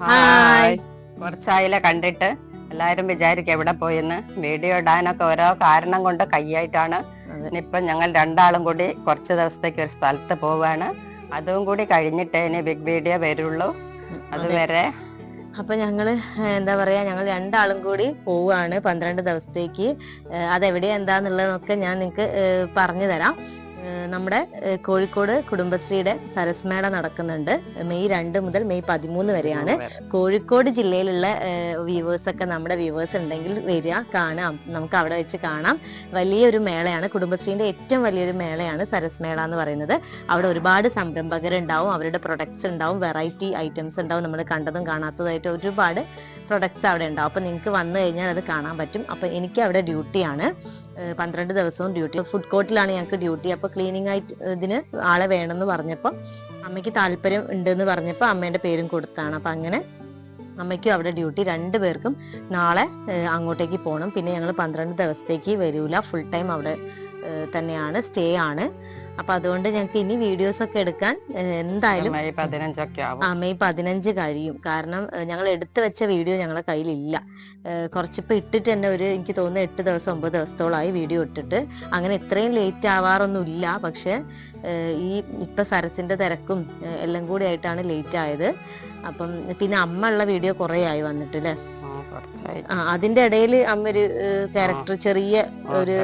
Hi. കുറച്ചായില്ല കണ്ടിട്ട്? എല്ലാരും വിചാരിക്കും എവിടെ പോയെന്ന്. വീഡിയോ ഇടാനൊക്കെ ഓരോ കാരണം കൊണ്ട് കൈയായിട്ടാണ്. ഇനിയിപ്പം ഞങ്ങൾ രണ്ടാളും കൂടി കുറച്ച് ദിവസത്തേക്ക് ഒരു സ്ഥലത്ത് പോവാണ്. അതും കൂടി കഴിഞ്ഞിട്ടേ ഇനി ബിഗ് വീഡിയോ വരുള്ളൂ. അതുവരെ അപ്പൊ ഞങ്ങൾ എന്താ പറയാ ഞങ്ങൾ രണ്ടാളും കൂടി പോവാണ് പന്ത്രണ്ട് ദിവസത്തേക്ക്. അതെവിടെ അതെവിടെയാ എന്താന്നുള്ളതൊക്കെ ഞാൻ നിങ്ങക്ക് പറഞ്ഞു തരാം നമ്മുടെ കോഴിക്കോട് കുടുംബശ്രീയുടെ സരസ്മേള നടക്കുന്നുണ്ട്. മെയ് രണ്ട് മുതൽ മെയ് പതിമൂന്ന് വരെയാണ്. കോഴിക്കോട് ജില്ലയിലുള്ള വ്യൂവേഴ്സ് ഒക്കെ നമ്മുടെ വ്യൂവേഴ്സ് ഉണ്ടെങ്കിൽ വരിക കാണാം. നമുക്ക് അവിടെ വെച്ച് കാണാം. വലിയൊരു മേളയാണ് കുടുംബശ്രീന്റെ ഏറ്റവും വലിയൊരു മേളയാണ് സരസ്മേള എന്ന് പറയുന്നത്. അവിടെ ഒരുപാട് സംരംഭകരുണ്ടാവും അവരുടെ പ്രൊഡക്ട്സ് ഉണ്ടാവും വെറൈറ്റി ഐറ്റംസ് ഉണ്ടാവും. നമ്മൾ കണ്ടതും കാണാത്തതായിട്ട് ഒരുപാട് പ്രൊഡക്ട്സ് അവിടെ ഉണ്ടാവും അപ്പോൾ നിങ്ങൾക്ക് വന്നു കഴിഞ്ഞാൽ അത് കാണാൻ പറ്റും. അപ്പോൾ എനിക്ക് അവിടെ ഡ്യൂട്ടിയാണ് പന്ത്രണ്ട് ദിവസവും ഡ്യൂട്ടി ഫുഡ് കോർട്ടിലാണ് ഞങ്ങൾക്ക് ഡ്യൂട്ടി അപ്പോൾ ക്ലീനിങ് ആയിട്ട് ഇതിന് ആളെ വേണമെന്ന് പറഞ്ഞപ്പോൾ അമ്മയ്ക്ക് താല്പര്യം ഉണ്ടെന്ന് പറഞ്ഞപ്പോൾ അമ്മേന്റെ പേരും കൊടുത്താണ്. അപ്പം അങ്ങനെ അമ്മയ്ക്കും അവിടെ ഡ്യൂട്ടി രണ്ട് പേർക്കും നാളെ അങ്ങോട്ടേക്ക് പോകണം പിന്നെ ഞങ്ങൾ പന്ത്രണ്ട് ദിവസത്തേക്ക് വരൂല. ഫുൾ ടൈം അവിടെ തന്നെയാണ് സ്റ്റേ ആണ്. അപ്പൊ അതുകൊണ്ട് ഞങ്ങൾക്ക് ഇനി വീഡിയോസ് ഒക്കെ എടുക്കാൻ എന്തായാലും മെയ് പതിനഞ്ചൊക്കെ ആവും. ആ മെയ് പതിനഞ്ച് കഴിയും. കാരണം ഞങ്ങൾ എടുത്തു വെച്ച വീഡിയോ ഞങ്ങളുടെ കയ്യിലില്ല. കുറച്ചിപ്പോ ഇട്ടിട്ട് തന്നെ ഒരു എനിക്ക് തോന്നുന്നു എട്ട് ദിവസം ഒമ്പത് ദിവസത്തോളമായി വീഡിയോ ഇട്ടിട്ട്. അങ്ങനെ ഇത്രയും ലേറ്റ് ആവാറൊന്നുമില്ല. പക്ഷെ ഈ ഇപ്പൊ സരസിന്റെ തിരക്കും എല്ലാം കൂടി ആയിട്ടാണ് ലേറ്റ് ആയത്. അപ്പം പിന്നെ അമ്മ ഉള്ള വീഡിയോ കുറെ ആയി വന്നിട്ട് അല്ലേ അതിന്റെ ഇടയിൽ അമ്മ ഒരു ക്യാരക്ടർ ചെറിയ ഒരു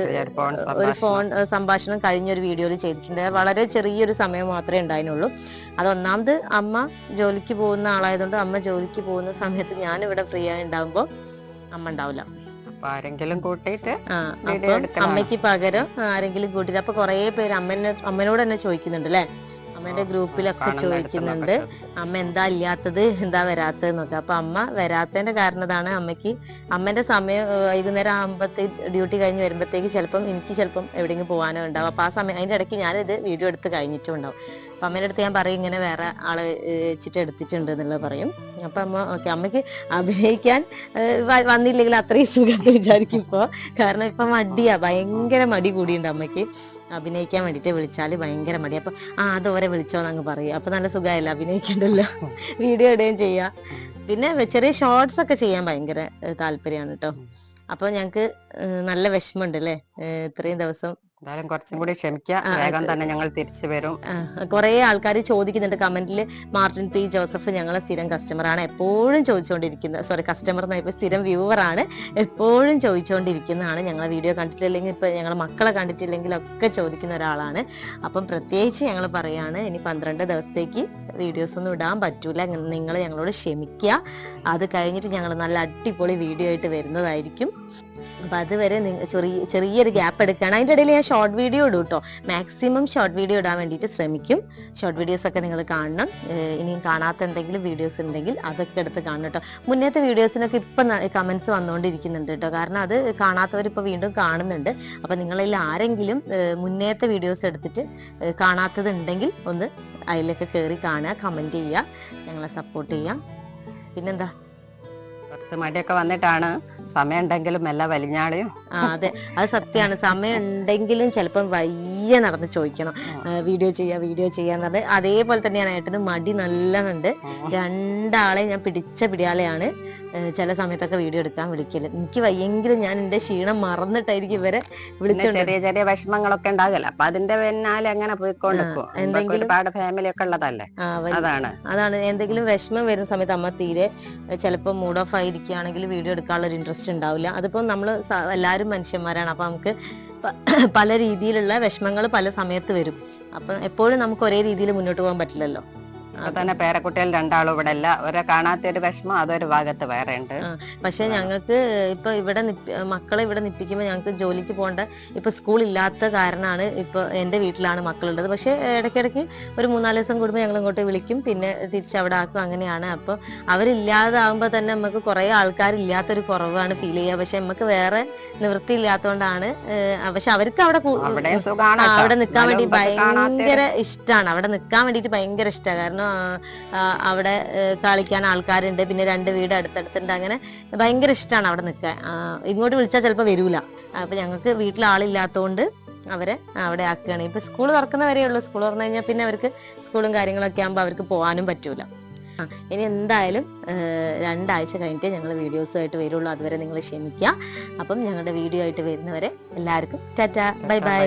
ഒരു. ഫോൺ സംഭാഷണം. കഴിഞ്ഞ ഒരു വീഡിയോയിൽ ചെയ്തിട്ടുണ്ട്. വളരെ ചെറിയൊരു സമയം മാത്രമേ ഉണ്ടായിരുന്നുള്ളൂ. അത് ഒന്നാമത് അമ്മ ജോലിക്ക് പോകുന്ന ആളായതുകൊണ്ട് അമ്മ ജോലിക്ക് പോകുന്ന സമയത്ത് ഞാൻ ഇവിടെ ഫ്രീ ആയി ഉണ്ടാവുമ്പോ അമ്മ ഉണ്ടാവില്ല. ആരെങ്കിലും കൂട്ടിയിട്ട്. അമ്മയ്ക്ക് പകരം ആരെങ്കിലും കൂട്ടിയിട്ട് അപ്പൊ കൊറേ പേര് അമ്മനെ അമ്മനോട് തന്നെ ചോദിക്കുന്നുണ്ട് അല്ലെ? അമ്മേന്റെ ഗ്രൂപ്പിലൊക്കെ ചോദിക്കുന്നുണ്ട്. അമ്മ എന്താ ഇല്ലാത്തത്? എന്താ വരാത്തത് എന്നൊക്കെ അപ്പൊ അമ്മ വരാത്തതിന്റെ കാരണതാണ് അമ്മയ്ക്ക് അമ്മന്റെ സമയം വൈകുന്നേരം ആകുമ്പത്തേക്ക് ഡ്യൂട്ടി കഴിഞ്ഞ് വരുമ്പോഴത്തേക്ക് ചിലപ്പം എനിക്ക് ചിലപ്പം എവിടെയെങ്കിലും പോകാനോ ഉണ്ടാവും. അപ്പൊ ആ സമയം അതിന്റെ ഇടയ്ക്ക് ഞാനിത് വീഡിയോ എടുത്ത് കഴിഞ്ഞിട്ടും ഉണ്ടാവും അപ്പൊ അമ്മേന്റെ അടുത്ത് ഞാൻ പറയും ഇങ്ങനെ വേറെ ആളെ വെച്ചിട്ട് എടുത്തിട്ടുണ്ട് എന്നുള്ളത് പറയും. അപ്പൊ അമ്മ ഓക്കെ അമ്മയ്ക്ക് അഭിനയിക്കാൻ വന്നില്ലെങ്കിൽ അത്രയും സുഖം വിചാരിക്കും ഇപ്പൊ. കാരണം ഇപ്പൊ മടിയാ ഭയങ്കര മടി കൂടിയുണ്ട് അമ്മയ്ക്ക്. അഭിനയിക്കാൻ വേണ്ടിട്ട് വിളിച്ചാൽ ഭയങ്കര മടി. അപ്പൊ ആ അതോരെ വിളിച്ചോന്ന് അങ്ങ് പറയും. അപ്പൊ നല്ല സുഖമായില്ല അഭിനയിക്കണ്ടല്ലോ. വീഡിയോ ഇടുകയും ചെയ്യാം. പിന്നെ ചെറിയ ഷോർട്സ് ഒക്കെ ചെയ്യാൻ ഭയങ്കര താല്പര്യമാണ് കേട്ടോ അപ്പൊ ഞങ്ങക്ക് നല്ല വിഷമമുണ്ട് അല്ലേ ഇത്രയും ദിവസം എന്തായാലും കുറച്ചും കൂടി വേഗം തന്നെ ഞങ്ങൾ തിരിച്ചു വരും. കുറെ ആൾക്കാർ ചോദിക്കുന്നുണ്ട്. കമന്റിൽ മാർട്ടിൻ പി ജോസഫ് ഞങ്ങളെ സ്ഥിരം കസ്റ്റമർ ആണ്. എപ്പോഴും ചോദിച്ചുകൊണ്ടിരിക്കുന്നത് സോറി കസ്റ്റമർ ഇപ്പൊ സ്ഥിരം വ്യൂവർ ആണ്. എപ്പോഴും ചോദിച്ചുകൊണ്ടിരിക്കുന്നതാണ് ഞങ്ങളെ വീഡിയോ കണ്ടിട്ടില്ലെങ്കിൽ ഇപ്പൊ ഞങ്ങളെ മക്കളെ കണ്ടിട്ടില്ലെങ്കിൽ ഒക്കെ ചോദിക്കുന്ന ഒരാളാണ്. അപ്പം പ്രത്യേകിച്ച് ഞങ്ങൾ പറയാണ് ഇനി പന്ത്രണ്ട് ദിവസത്തേക്ക് വീഡിയോസ് ഒന്നും ഇടാൻ പറ്റൂല. നിങ്ങൾ ഞങ്ങളോട് ക്ഷമിക്കുക അത് കഴിഞ്ഞിട്ട് ഞങ്ങൾ നല്ല അടിപൊളി വീഡിയോ ആയിട്ട് വരുന്നതായിരിക്കും. അപ്പൊ അതുവരെ ചെറിയ ചെറിയൊരു ഗ്യാപ്പ് എടുക്കുകയാണ്. അതിന്റെ ഇടയിൽ ഞാൻ ഷോർട്ട് വീഡിയോ ഇടും കേട്ടോ മാക്സിമം ഷോർട്ട് വീഡിയോ ഇടാൻ വേണ്ടിയിട്ട് ശ്രമിക്കും. ഷോർട്ട് വീഡിയോസ് ഒക്കെ നിങ്ങൾ കാണണം. ഇനിയും കാണാത്ത എന്തെങ്കിലും വീഡിയോസ് ഉണ്ടെങ്കിൽ അതൊക്കെ എടുത്ത് കാണണം കേട്ടോ മുന്നത്തെ വീഡിയോസിനൊക്കെ ഇപ്പൊ കമന്റ്സ് വന്നുകൊണ്ടിരിക്കുന്നുണ്ട് കേട്ടോ കാരണം അത് കാണാത്തവർ ഇപ്പൊ വീണ്ടും കാണുന്നുണ്ട്. അപ്പൊ നിങ്ങളിൽ ആരെങ്കിലും മുന്നേത്തെ വീഡിയോസ് എടുത്തിട്ട് കാണാത്തത് ഉണ്ടെങ്കിൽ ഒന്ന് അതിലൊക്കെ കയറി കാണുക കമന്റ് ചെയ്യുക ഞങ്ങളെ സപ്പോർട്ട് ചെയ്യാം പിന്നെന്താ? കുറച്ച് മടിയൊക്കെ വന്നിട്ടാണ്. സമയം ഉണ്ടെങ്കിലും എല്ലാം വലിഞ്ഞാളിയും. ആ അതെ. അത് സത്യമാണ്. സമയം ഉണ്ടെങ്കിലും ചിലപ്പം വയ്യ നടന്ന് ചോദിക്കണം. വീഡിയോ ചെയ്യാ വീഡിയോ ചെയ്യാന്ന് പറഞ്ഞ് അതേപോലെ തന്നെയാണ് ഏട്ടന് മടി നല്ലതുണ്ട് രണ്ടാളെ ഞാൻ പിടിച്ച പിടിയാളെയാണ്. ചില സമയത്തൊക്കെ വീഡിയോ എടുക്കാൻ വിളിക്കൽ. എനിക്ക് വയ്യെങ്കിലും ഞാൻ എന്റെ ക്ഷീണം മറന്നിട്ടായിരിക്കും ഇവരെ വിളിച്ചു വിളിച്ചോണ്ട് ചെറിയ ചെറിയ വിഷമങ്ങളൊക്കെ ഉണ്ടാകില്ല. അപ്പൊ അതിന്റെ പിന്നാലെ അങ്ങനെ പോയിക്കൊണ്ടിരിക്കും എന്തെങ്കിലും- ഒരുപാട് ഫാമിലി ഒക്കെ ഉള്ളതല്ലേ? അതാണ്. അതാണ്. എന്തെങ്കിലും വിഷമം വരുന്ന സമയത്ത് അമ്മ തീരെ ചിലപ്പോൾ മൂഡ് ഓഫ് ആയിരിക്കുകയാണെങ്കിൽ വീഡിയോ എടുക്കാനുള്ള ഒരു ഇൻട്രസ്റ്റ് ഉണ്ടാവില്ല. അതിപ്പോൾ നമ്മൾ എല്ലാവരും മനുഷ്യന്മാരാണ്. അപ്പോൾ നമുക്ക് പല രീതിയിലുള്ള വിഷമങ്ങൾ പല സമയത്ത് വരും. അപ്പം എപ്പോഴും നമുക്ക് ഒരേ രീതിയിൽ മുന്നോട്ട് പോകാൻ പറ്റില്ലല്ലോ. തന്നെ പേരക്കുട്ടികൾ രണ്ടാളും ഇവിടെ അല്ല. ഒരെ കാണാത്ത ഒരു വിഷമം അതൊരു ഭാഗത്ത് വേറെ ഉണ്ട് പക്ഷെ ഞങ്ങൾക്ക് ഇപ്പൊ ഇവിടെ മക്കളെ ഇവിടെ നിപ്പിക്കുമ്പോൾ ഞങ്ങൾക്ക് ജോലിക്ക് പോകേണ്ട ഇപ്പൊ സ്കൂൾ ഇല്ലാത്ത കാരണമാണ് ഇപ്പൊ എന്റെ വീട്ടിലാണ് മക്കളുള്ളത്. പക്ഷെ ഇടയ്ക്കിടയ്ക്ക് ഒരു മൂന്നാൽ ദിവസം കൂടുമ്പോൾ ഞങ്ങൾ ഇങ്ങോട്ട് വിളിക്കും പിന്നെ തിരിച്ച് അവിടെ ആക്കും അങ്ങനെയാണ്. അപ്പൊ അവരില്ലാതാകുമ്പോ തന്നെ നമുക്ക് കുറെ ആൾക്കാരില്ലാത്തൊരു കുറവാണ് ഫീൽ ചെയ്യുക. പക്ഷെ നമുക്ക് വേറെ നിവൃത്തി ഇല്ലാത്തതുകൊണ്ടാണ് പക്ഷെ അവർക്ക് അവിടെ അവിടെ നിൽക്കാൻ വേണ്ടി ഭയങ്കര ഇഷ്ടമാണ് അവിടെ നിൽക്കാൻ വേണ്ടിട്ട് ഭയങ്കര ഇഷ്ടമാണ് കാരണം അവിടെ കളിക്കാൻ ആൾക്കാരുണ്ട്. പിന്നെ രണ്ട് വീട് അടുത്തടുത്തുണ്ട്. അങ്ങനെ ഭയങ്കര ഇഷ്ടമാണ് അവിടെ നിൽക്കാൻ. ഇങ്ങോട്ട് വിളിച്ചാൽ ചിലപ്പോൾ വരൂല. അപ്പൊ ഞങ്ങൾക്ക് വീട്ടിൽ ആളില്ലാത്തതുകൊണ്ട് അവരെ അവിടെ ആക്കുകയാണ്. ഇപ്പൊ സ്കൂൾ തുറക്കുന്ന വരെയുള്ളൂ സ്കൂൾ തുറന്നു കഴിഞ്ഞാൽ പിന്നെ അവർക്ക് സ്കൂളും കാര്യങ്ങളൊക്കെ ആകുമ്പോൾ അവർക്ക് പോകാനും പറ്റൂല. ഇനി എന്തായാലും രണ്ടാഴ്ച കഴിഞ്ഞിട്ട് ഞങ്ങൾ വീഡിയോസുമായിട്ട് വരുള്ളൂ. അതുവരെ നിങ്ങൾ ക്ഷമിക്കുക. അപ്പം ഞങ്ങളുടെ വീഡിയോ ആയിട്ട് വരുന്നവരെ എല്ലാവർക്കും ടാറ്റ. Bye bye.